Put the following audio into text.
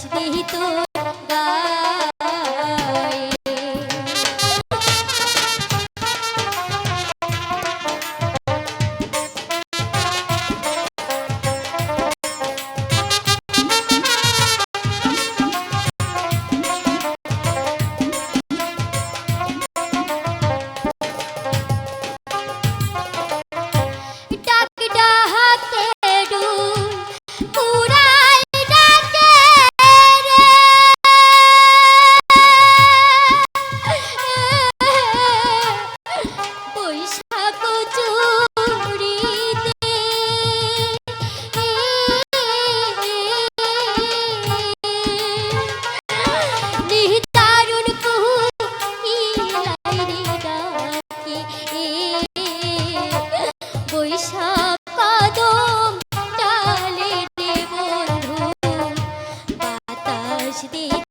আসবি তো গা বৈশাখ কদম ডালে বন্ধু বাতাস দিয়ে